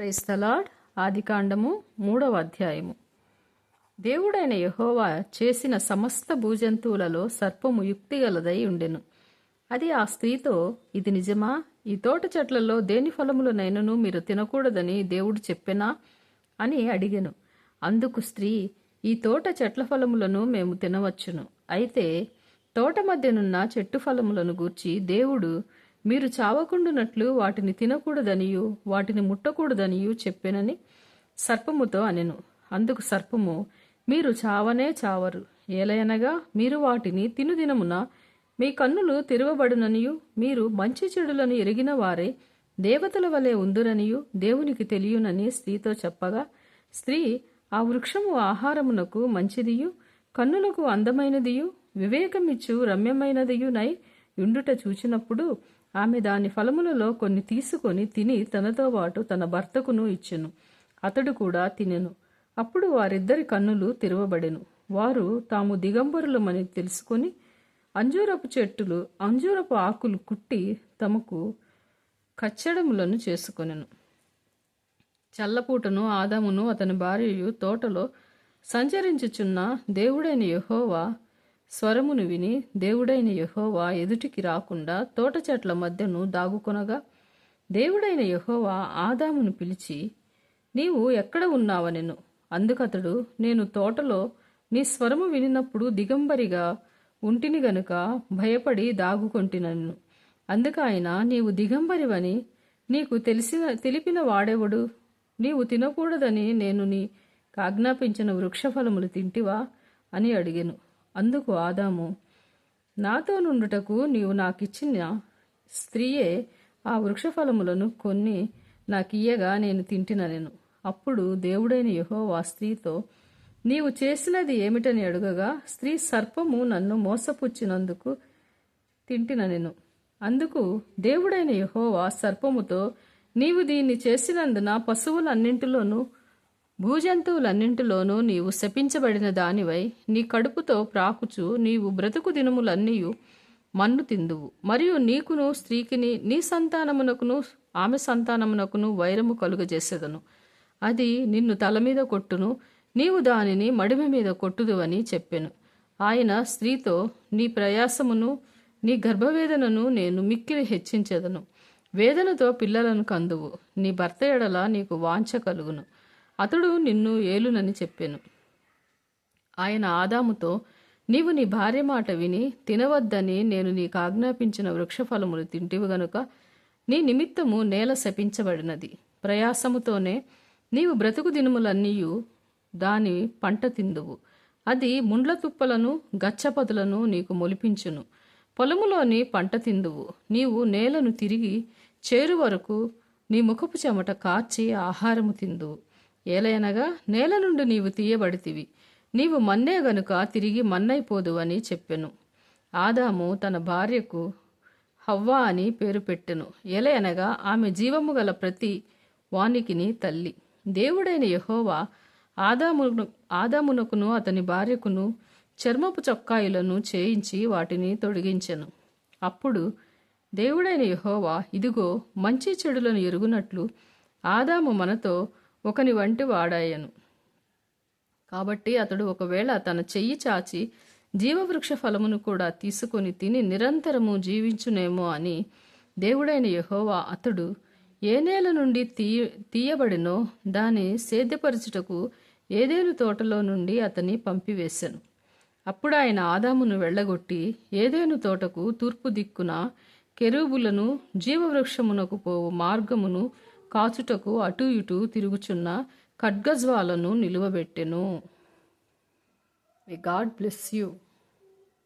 క్రైస్తలాడ్ ఆదికాండము మూడవ అధ్యాయము. దేవుడైన యహోవా చేసిన సమస్త భూజంతువులలో సర్పము యుక్తిగలదై ఉండెను. అది ఆ స్త్రీతో ఇది నిజమా? ఈ తోట చెట్లలో దేని ఫలములనైనను మీరు తినకూడదని దేవుడు చెప్పెనా? అని అడిగెను. అందుకు స్త్రీ ఈ తోట చెట్ల ఫలములను మేము తినవచ్చును. అయితే తోట మధ్యనున్న చెట్టు ఫలములను గూర్చి దేవుడు మీరు చావకుండునట్లు వాటిని తినకూడదనియు వాటిని ముట్టకూడదనియు చెప్పెనని సర్పముతో అనెను. అందుకు సర్పము మీరు చావనే చావరు. ఏలయనగా మీరు వాటిని తినుదినమున మీ కన్నులు తెరవబడుననియు మీరు మంచి చెడులను ఎరిగిన వారే దేవతల వలె ఉందురనియు దేవునికి తెలియనని స్త్రీతో చెప్పగా స్త్రీ ఆ వృక్షము ఆహారమునకు మంచిదియు కన్నులకు అందమైనదియు వివేకమిచ్చు రమ్యమైనదియునై ఉండుట చూచినప్పుడు ఆమె దాని ఫలములలో కొన్ని తీసుకొని తిని తనతో పాటు తన భర్తకును ఇచ్చెను. అతడు కూడా తినెను. అప్పుడు వారిద్దరి కన్నులు తెరవబడెను. వారు తాము దిగంబరులమని తెలుసుకొని అంజూరపు చెట్టులు అంజూరపు ఆకులు కుట్టి తమకు కచ్చడములను చేసుకొనెను. చల్లపూటను ఆదామును అతని భార్యయు తోటలో సంచరించుచున్న దేవుడైన యహోవా స్వరమును విని దేవుడైన యహోవా ఎదుటికి రాకుండా తోట చెట్ల మధ్యను దాగుకొనగా దేవుడైన యహోవా ఆదామును పిలిచి నీవు ఎక్కడ ఉన్నావనెను? అందుకతడు నేను తోటలో నీ స్వరము వినినప్పుడు దిగంబరిగా ఉంటిని గనుక భయపడి దాగుకొంటినన్ను అందుకైన నీవు దిగంబరివని నీకు తెలిసిన తెలిపిన వాడెవడు? నీవు తినకూడదని నేను నీ ఆజ్ఞాపించిన వృక్షఫలములు తింటివా? అని అడిగెను. అందుకు ఆదాము నాతో నుండుటకు నీవు నాకిచ్చిన స్త్రీయే ఆ వృక్షఫలములను కొన్ని నాకియ్యగా నేను తింటిననెను అప్పుడు దేవుడైన యెహోవా స్త్రీతో నీవు చేసినది ఏమిటని అడుగగా స్త్రీ సర్పము నన్ను మోసపుచ్చినందుకు తింటిననెను అందుకు దేవుడైన యహోవా సర్పముతో నీవు దీన్ని చేసినందున పశువులన్నింటిలోనూ భూజంతువులన్నింటిలోనూ నీవు శపించబడిన దానివై నీ కడుపుతో ప్రాకుచు నీవు బ్రతుకు దినములన్నీయు మన్ను తిందువు. మరియు నీకును స్త్రీకిని నీ సంతానమునకును ఆమె సంతానమునకును వైరము కలుగజేసేదను. అది నిన్ను తల మీద కొట్టును నీవు దానిని మడిమ మీద కొట్టుదువని చెప్పెను. ఆయన స్త్రీతో నీ ప్రయాసమును నీ గర్భవేదనను నేను మిక్కిలి హెచ్చించెదను. వేదనతో పిల్లలను కందువు. నీ భర్త ఎడల నీకు వాంఛ కలుగును. అతడు నిన్ను ఏలునని చెప్పాను. ఆయన ఆదాముతో నీవు నీ భార్య మాట విని తినవద్దని నేను నీకు ఆజ్ఞాపించిన వృక్షఫలములు తింటివి గనుక నీ నిమిత్తము నేల శపించబడినది. ప్రయాసముతోనే నీవు బ్రతుకు దినములన్నీయు దాని పంట తిందువు. అది ముండ్ల తుప్పలను గచ్చపదులను నీకు మొలిపించును. పొలములోని పంట తిందువు. నీవు నేలను తిరిగి చేరు వరకు నీ ముఖపు చెమట కార్చి ఆహారము తిందువు. ఏలయనగా నేల నుండి నీవు తీయబడితివి. నీవు మన్నే గనుక తిరిగి మన్నైపోదు అని చెప్పెను. ఆదాము తన భార్యకు హవ్వా అని పేరు పెట్టెను. ఎలయనగా ఆమె జీవము గల ప్రతి వానికిని తల్లి. దేవుడైన యహోవా ఆదామును ఆదామునకును అతని భార్యకును చర్మపు చొక్కాయిలను చేయించి వాటిని తొడిగించెను. అప్పుడు దేవుడైన యహోవా ఇదిగో మంచి చెడులను ఎరుగునట్లు ఆదాము మనతో ఒకని వంటి వాడాయను. కాబట్టి అతడు ఒకవేళ తన చెయ్యి చాచి జీవవృక్ష ఫలమును కూడా తీసుకొని తిని నిరంతరము జీవించునేమో అని దేవుడైన యహోవా అతడు ఏ నేల నుండి తీయ తీయబడినో దాని సేద్యపరచుటకు ఏదేను తోటలో నుండి అతని పంపివేశాను. అప్పుడు ఆయన ఆదామును వెళ్ళగొట్టి ఏదేను తోటకు తూర్పు దిక్కున కెరూబులను జీవవృక్షమునకు పోవు మార్గమును కాచుటకు అటు ఇటు తిరుగుచున్న ఖడ్గజ్వాలను నిలువబెట్టెను. God bless you